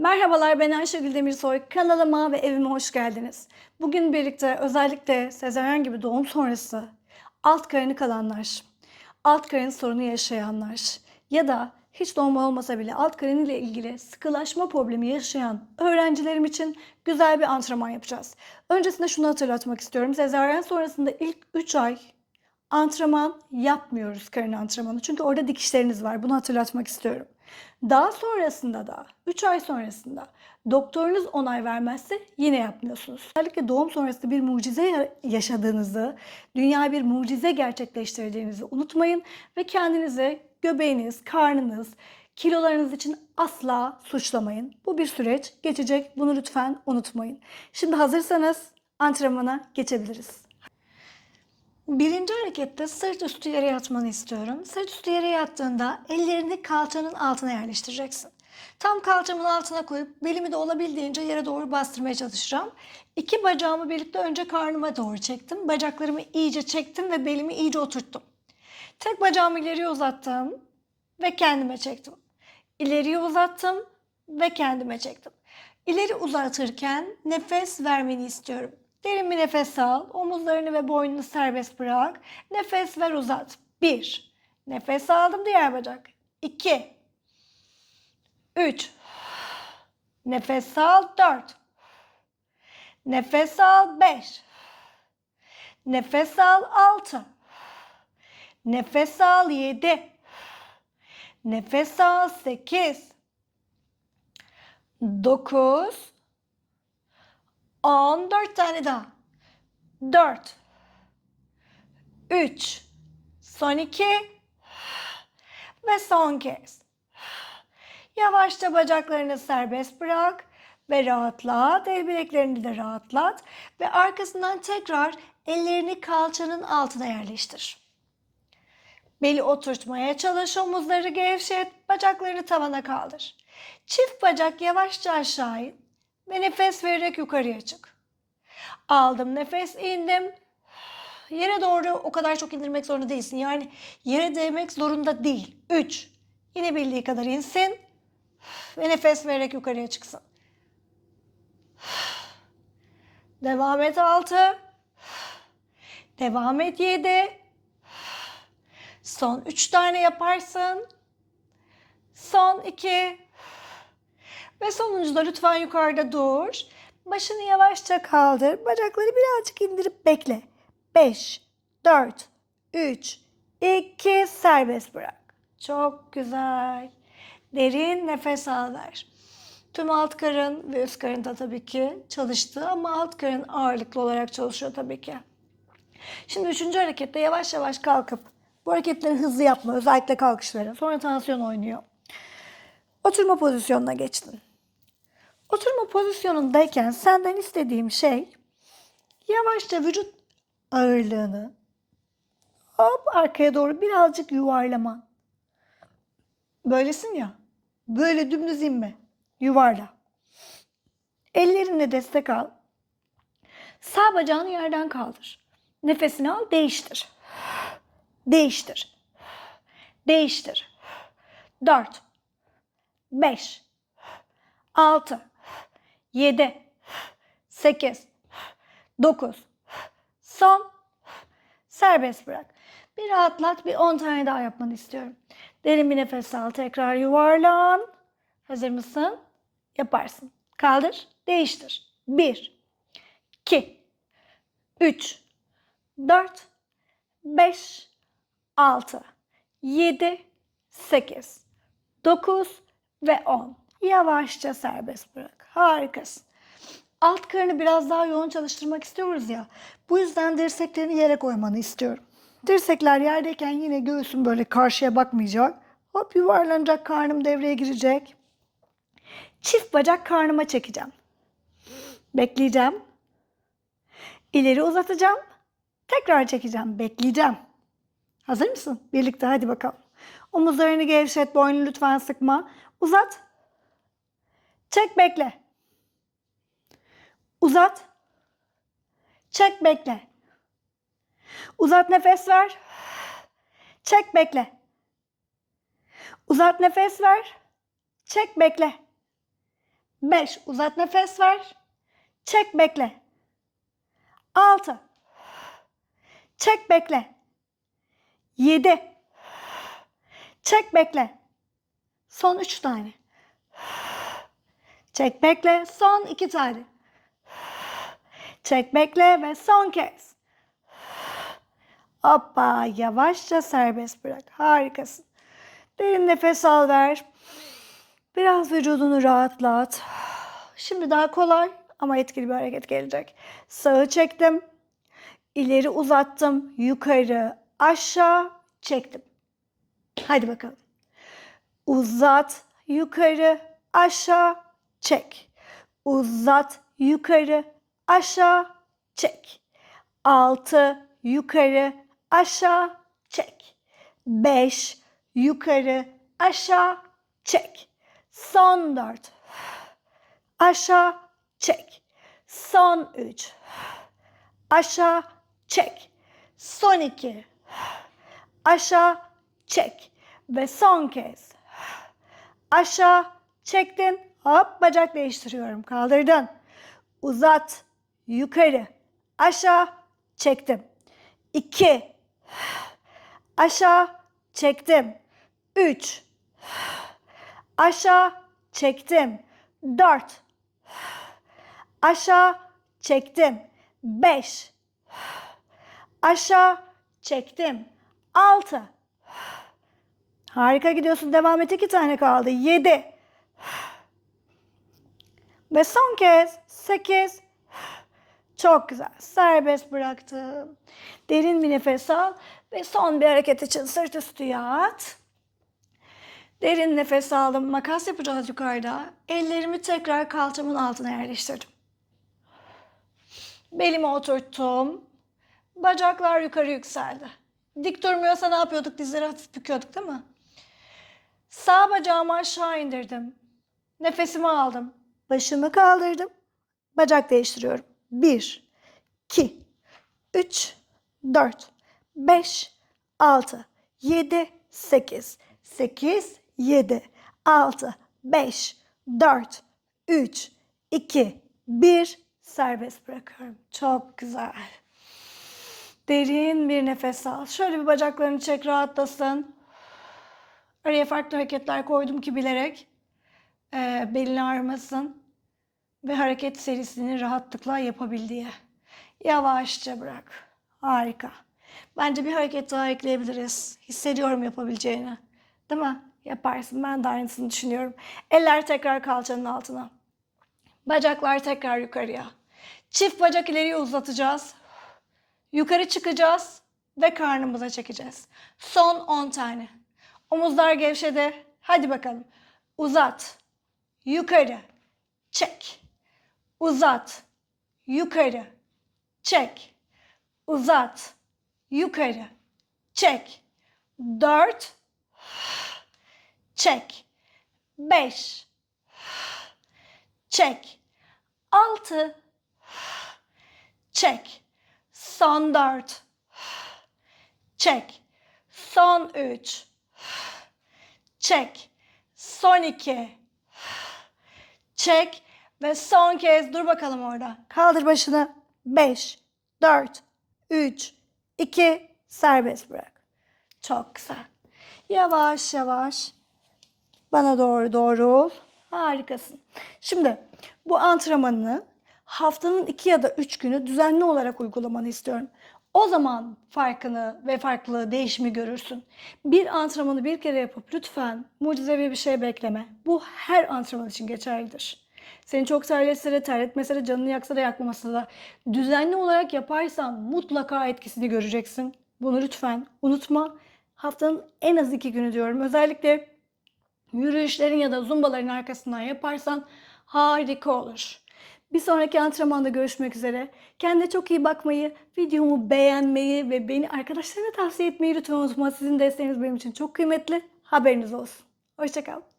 Merhabalar ben Ayşegül Demirsoy. Kanalıma ve evime hoş geldiniz. Bugün birlikte özellikle sezaryen gibi doğum sonrası alt karını kalanlar, alt karın sorunu yaşayanlar ya da hiç doğum olmasa bile alt karın ile ilgili sıkılaşma problemi yaşayan öğrencilerim için güzel bir antrenman yapacağız. Öncesinde şunu hatırlatmak istiyorum. Sezaryen sonrasında ilk 3 ay antrenman yapmıyoruz karın antrenmanı. Çünkü orada dikişleriniz var. Bunu hatırlatmak istiyorum. Daha sonrasında da 3 ay sonrasında doktorunuz onay vermezse yine yapmıyorsunuz. Özellikle doğum sonrası bir mucize ya- yaşadığınızı, dünya bir mucize gerçekleştirdiğinizi unutmayın ve kendinizi göbeğiniz, karnınız, kilolarınız için asla suçlamayın. Bu bir süreç, geçecek. Bunu lütfen unutmayın. Şimdi hazırsanız antrenmana geçebiliriz. Birinci harekette sırt üstü yere yatmanı istiyorum. Sırt üstü yere yattığında ellerini kalçanın altına yerleştireceksin. Tam kalçamın altına koyup belimi de olabildiğince yere doğru bastırmaya çalışacağım. İki bacağımı birlikte önce karnıma doğru çektim. Bacaklarımı iyice çektim ve belimi iyice oturttum. Tek bacağımı ileriye uzattım ve kendime çektim. İleriye uzattım ve kendime çektim. İleri uzatırken nefes vermeni istiyorum. Derin bir nefes al. Omuzlarını ve boynunu serbest bırak. Nefes ver uzat. Bir. Nefes aldım diğer bacak. İki. Üç. Nefes al. Dört. Nefes al. Beş. Nefes al. Altı. Nefes al. Yedi. Nefes al. Sekiz. Dokuz. 14 tane daha. 4 3 Son 2 ve son kez. Yavaşça bacaklarını serbest bırak ve rahatlat. El bileklerini de rahatlat ve arkasından tekrar ellerini kalçanın altına yerleştir. Beli oturtmaya çalış, omuzları gevşet, bacakları tavana kaldır. Çift bacak yavaşça aşağı in ve nefes vererek yukarıya çık. Aldım nefes indim. Yere doğru o kadar çok indirmek zorunda değilsin. Yani yere değmek zorunda değil. 3. Yine bildiği kadar insin. Ve nefes vererek yukarıya çıksın. Devam et 6. Devam et 7. Son 3 tane yaparsın. Son 2. Ve sonuncuda lütfen yukarıda dur. Başını yavaşça kaldır. Bacakları birazcık indirip bekle. 5, 4, 3, 2 serbest bırak. Çok güzel. Derin nefes al ver. Tüm alt karın ve üst karın da tabii ki çalıştı ama alt karın ağırlıklı olarak çalışıyor tabii ki. Şimdi üçüncü harekette yavaş yavaş kalkıp bu hareketleri hızlı yapma özellikle kalkışları. Sonra tansiyon oynuyor. Oturma pozisyonuna geçtin. Oturma pozisyonundayken senden istediğim şey yavaşça vücut ağırlığını hop arkaya doğru birazcık yuvarlaman. Böylesin ya. Böyle dümdüz inme. Yuvarla. Ellerinle destek al. Sağ bacağını yerden kaldır. Nefesini al, değiştir. Değiştir. Değiştir. 4 5 6 7 8 9 Son. Serbest bırak. Bir rahatlat. Bir 10 tane daha yapmanı istiyorum. Derin bir nefes al. Tekrar yuvarlan. Hazır mısın? Yaparsın. Kaldır. Değiştir. 1 2 3 4 5 6 7 8 9 ve 10. Yavaşça serbest bırak. Harikasın. Alt karını biraz daha yoğun çalıştırmak istiyoruz ya. Bu yüzden dirseklerini yere koymanı istiyorum. Dirsekler yerdeyken yine göğsün böyle karşıya bakmayacak. Hop yuvarlanacak karnım devreye girecek. Çift bacak karnıma çekeceğim. Bekleyeceğim. İleri uzatacağım. Tekrar çekeceğim. Bekleyeceğim. Hazır mısın? Birlikte hadi bakalım. Omuzlarını gevşet, boynunu lütfen sıkma. Uzat. Çek bekle. Uzat. Çek bekle. Uzat nefes ver. Çek bekle. Uzat nefes ver. Çek bekle. 5. Uzat nefes ver. Çek bekle. 6. Çek bekle. 7. Çek bekle. Son 3 tane. Çek bekle. Son 2 tane. Çek bekle ve son kez. Hoppa yavaşça serbest bırak. Harikasın. Derin nefes al ver. Biraz vücudunu rahatlat. Şimdi daha kolay ama etkili bir hareket gelecek. Sağı çektim. İleri uzattım. Yukarı, aşağı çektim. Hadi bakalım. Uzat, yukarı, aşağı çek. Uzat, yukarı, aşağı çek. 6 yukarı, aşağı çek. 5 yukarı, aşağı çek. Son 4 aşağı çek. Son 3 aşağı çek. Son 2 aşağı çek. Ve son kez aşağı çektin. Hop bacak değiştiriyorum. Kaldırdın. Uzat. Yukarı. Aşağı çektim. 2 aşağı çektim. 3 aşağı çektim. 4 aşağı çektim. 5 aşağı çektim. 6 Harika gidiyorsun. Devam et. 2 tane kaldı. 7 ve son kez 8 çok güzel. Serbest bıraktım. Derin bir nefes al ve son bir hareket için sırt üstü yat. Derin nefes aldım. Makas yapacağız yukarıda. Ellerimi tekrar kalçamın altına yerleştirdim. Belimi oturttum. Bacaklar yukarı yükseldi. Dik durmuyorsa ne yapıyorduk? Dizleri hafif büküyorduk değil mi? Sağ bacağımı aşağı indirdim. Nefesimi aldım. Başımı kaldırdım. Bacak değiştiriyorum. 1, 2, 3, 4, 5, 6, 7, 8, 8, 7, 6, 5, 4, 3, 2, 1. Serbest bırakıyorum. Çok güzel. Derin bir nefes al. Şöyle bir bacaklarını çek rahatlasın. Araya farklı hareketler koydum ki bilerek e, belini ağrımasın ve hareket serisini rahatlıkla yapabil diye. Yavaşça bırak. Harika. Bence bir hareket daha ekleyebiliriz. Hissediyorum yapabileceğini. Değil mi? Yaparsın. Ben de aynısını düşünüyorum. Eller tekrar kalçanın altına. Bacaklar tekrar yukarıya. Çift bacak ileriye uzatacağız. Yukarı çıkacağız ve karnımıza çekeceğiz. Son 10 tane. Omuzlar gevşedi. Hadi bakalım. Uzat. Yukarı. Çek. Uzat. Yukarı. Çek. Uzat. Yukarı. Çek. Dört. Çek. Beş. Çek. Altı. Çek. Son dört. Çek. Son üç. Çek. Son iki. Çek. Ve son kez dur bakalım orada. Kaldır başını. 5, 4, 3, 2, serbest bırak. Çok güzel. Yavaş yavaş bana doğru doğrul. Harikasın. Şimdi bu antrenmanını haftanın 2 ya da 3 günü düzenli olarak uygulamanı istiyorum. O zaman farkını ve farklı değişimi görürsün. Bir antrenmanı bir kere yapıp lütfen mucizevi bir şey bekleme. Bu her antrenman için geçerlidir. Seni çok terletse de terletmese de canını yaksa da yakmaması da düzenli olarak yaparsan mutlaka etkisini göreceksin. Bunu lütfen unutma. Haftanın en az iki günü diyorum. Özellikle yürüyüşlerin ya da zumbaların arkasından yaparsan harika olur. Bir sonraki antrenmanda görüşmek üzere. Kendine çok iyi bakmayı, videomu beğenmeyi ve beni arkadaşlarına tavsiye etmeyi lütfen unutma. Sizin desteğiniz benim için çok kıymetli. Haberiniz olsun. Hoşçakal.